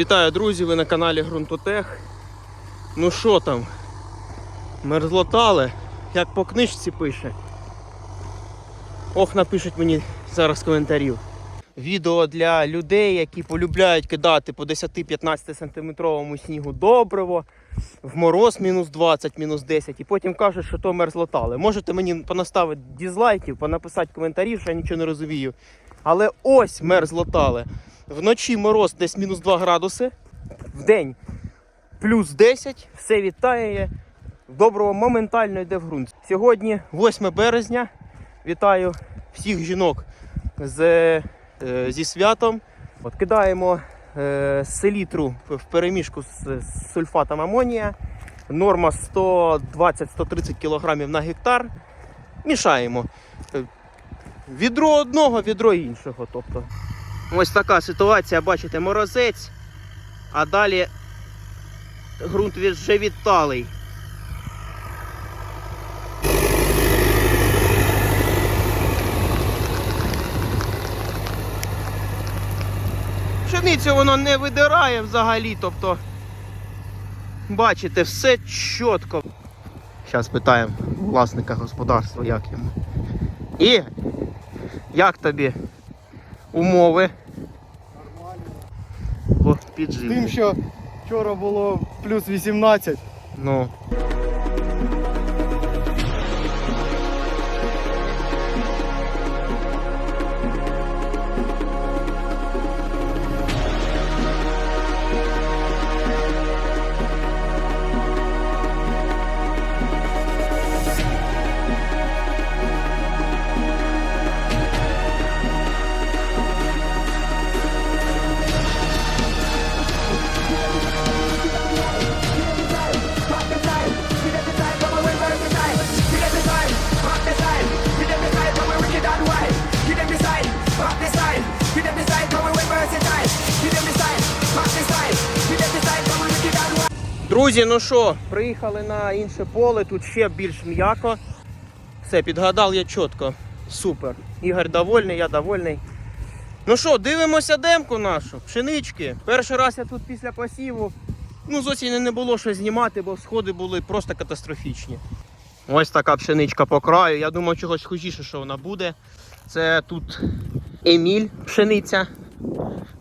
Вітаю, друзі! Ви на каналі Грунтотех. Ну що там? Мерзлотали, як по книжці пише. Ох, напишуть мені зараз коментарів. Відео для людей, які полюбляють кидати по 10-15 сантиметровому снігу добриво, в мороз мінус 20, мінус 10, і потім кажуть, що то мерзлотали. Можете мені понаставити дізлайків, понаписати коментарів, що я нічого не розумію. Але ось мерзлотали. Вночі мороз десь мінус 2 градуси, в день плюс 10, все вітає. Доброго моментально йде в ґрунт. Сьогодні 8 березня. Вітаю всіх жінок з, е, зі святом. От кидаємо е, селітру в переміжку з, з сульфатом амонія. Норма 120-130 кг на гектар. Мішаємо. Е, Відро одного, відро іншого. Тобто. Ось така ситуація, бачите, морозець, а далі ґрунт вже відталий. Пшеницю воно не видирає взагалі, тобто, бачите, все чітко. Зараз питаємо власника господарства, як йому. І як тобі умови? О, піджив. Тим, що вчора було плюс 18, Ну. Друзі, ну що, приїхали на інше поле, тут ще більш м'яко. Все, підгадав я чітко. Супер. Ігор довольний, я довольний. Ну що, дивимося демку нашу, пшенички. Перший раз я тут після посіву. Ну, з не було що знімати, бо сходи були просто катастрофічні. Ось така пшеничка по краю. Я думаю, чогось схожіше, що вона буде. Це тут Еміль пшениця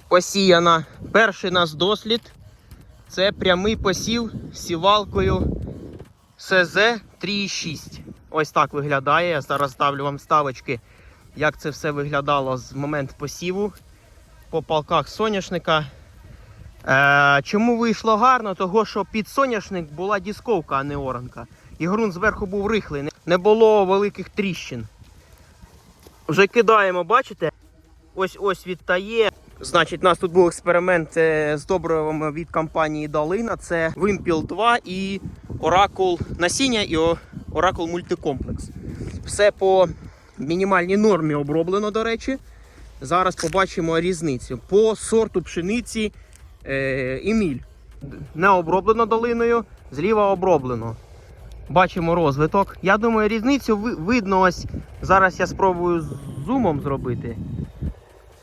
посіяна. Перший нас дослід. Це прямий посів сівалкою СЗ 3,6. Ось так виглядає. Я зараз ставлю вам ставочки, як це все виглядало з моменту посіву по палках соняшника. Е, чому вийшло гарно? Того, що під соняшник була дісковка, а не оранка. І ґрунт зверху був рихлий, не було великих тріщин. Вже кидаємо, бачите? Ось ось відтає. Значить, у нас тут був експеримент е, з добривами від компанії Долина. Це Вимпіл 2 і Оракул насіння і Оракул мультикомплекс. Все по мінімальній нормі оброблено, до речі. Зараз побачимо різницю. По сорту пшениці е, Еміль. Не оброблено долиною, зліва оброблено. Бачимо розвиток. Я думаю, різницю видно ось. Зараз я спробую з зумом зробити.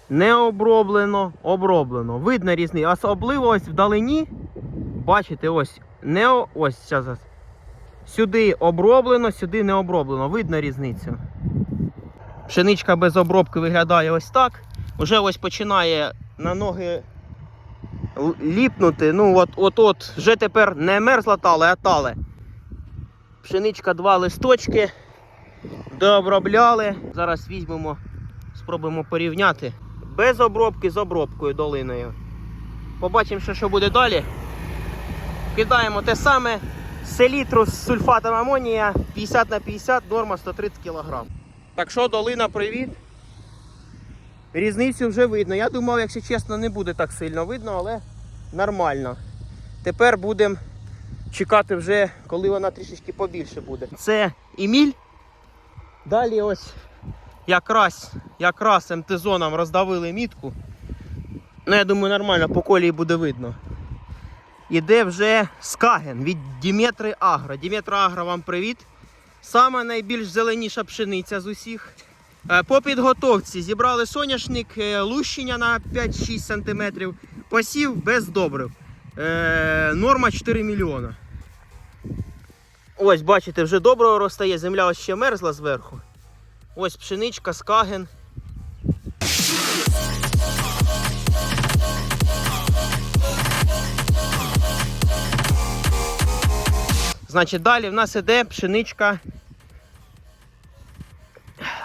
Не оброблено, оброблено. Видно різницю. Особливо ось вдалині. Бачите, ось не ось зараз. Сюди оброблено, сюди не оброблено. Видно різницю. Пшеничка без обробки виглядає ось так. Уже ось починає на ноги ліпнути. Ну, от, от, от, вже тепер не мерзла тале, а тале. Пшеничка два листочки. Дообробляли. Зараз візьмемо, спробуємо порівняти. Без обробки з обробкою долиною. Побачимо, що, що буде далі. Кидаємо те саме. Селітру з сульфатом амонія 50 на 50, норма 130 кг. Так що, долина, привіт. Різницю вже видно. Я думав, якщо чесно, не буде так сильно видно, але нормально. Тепер будемо чекати вже, коли вона трішечки побільше буде. Це Еміль. Далі ось якраз, якраз МТ-зоном роздавили мітку. Ну, я думаю, нормально по колії буде видно. Іде вже скаген від Діметри Агро. Діметра Агро вам привіт. Саме найбільш зеленіша пшениця з усіх. Е, По підготовці зібрали соняшник, е, лущення на 5-6 см, посів без добрив. Е, Норма 4 мільйона. Ось, бачите, вже доброго розстає, земля ось ще мерзла зверху. Ось пшеничка, скаген. Значить, далі в нас іде пшеничка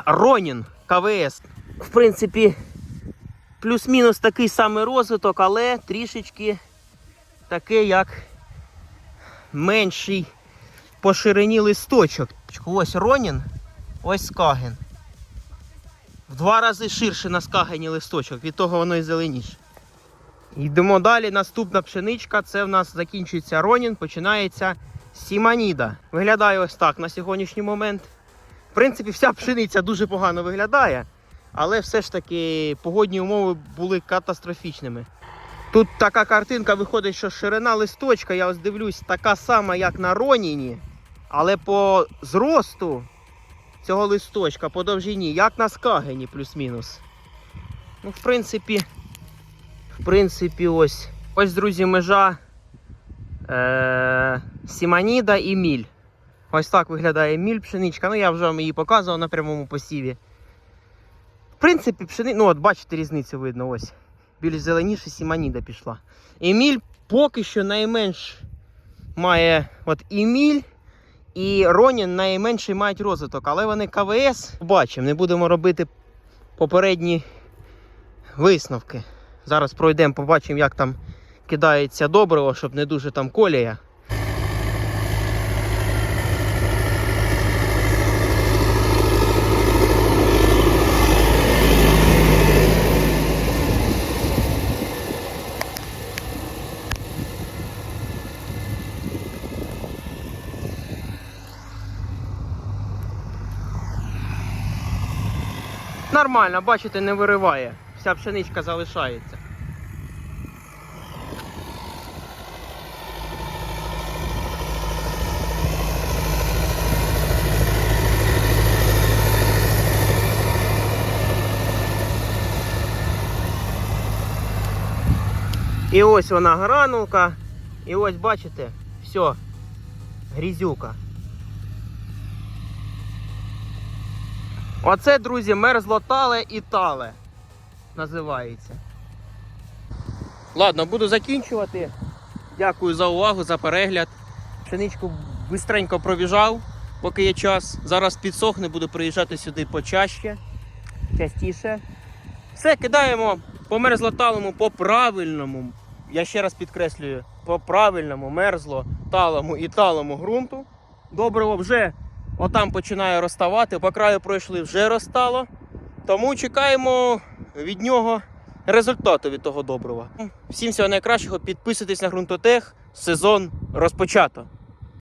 Ронін КВС. В принципі, плюс-мінус такий самий розвиток, але трішечки такий, як менший по ширині листочок. Ось Ронін, ось Скаген. В два рази ширше на скагені листочок, від того воно і зеленіше. Йдемо далі. Наступна пшеничка. Це в нас закінчується Ронін, починається Сіманіда. Виглядає ось так на сьогоднішній момент. В принципі, вся пшениця дуже погано виглядає, але все ж таки погодні умови були катастрофічними. Тут така картинка виходить, що ширина листочка, я ось дивлюсь, така сама, як на Роніні, але по зросту цього листочка по довжині, як на скагені, плюс-мінус. Ну, в принципі, в принципі, ось. Ось, друзі, межа е- Сіманіда і міль. Ось так виглядає міль пшеничка. Ну, я вже вам її показував на прямому посіві. В принципі, пшени... ну от бачите, різницю видно ось. Більш зеленіше сіманіда пішла. Еміль поки що найменш має от і міль, і Ронін найменший мають розвиток, але вони КВС. Побачимо, не будемо робити попередні висновки. Зараз пройдемо, побачимо, як там кидається добриво, щоб не дуже там колія. Нормально, бачите, не вириває. Вся пшеничка залишається. І ось вона гранулка. І ось бачите, все, грізюка. Оце, друзі, мерзло тале і тале називається. Ладно, буду закінчувати. Дякую за увагу, за перегляд. Пшеничку бистренько пробіжав, поки є час. Зараз підсохне, буду приїжджати сюди почаще, частіше. Все, кидаємо по мерзлоталому, по правильному. Я ще раз підкреслюю, по правильному мерзло талому і талому ґрунту. Добриво вже отам починає розставати, по краю пройшли, вже розстало. Тому чекаємо від нього результату від того добрива. Всім всього найкращого, підписуйтесь на ґрунтотех, сезон розпочато.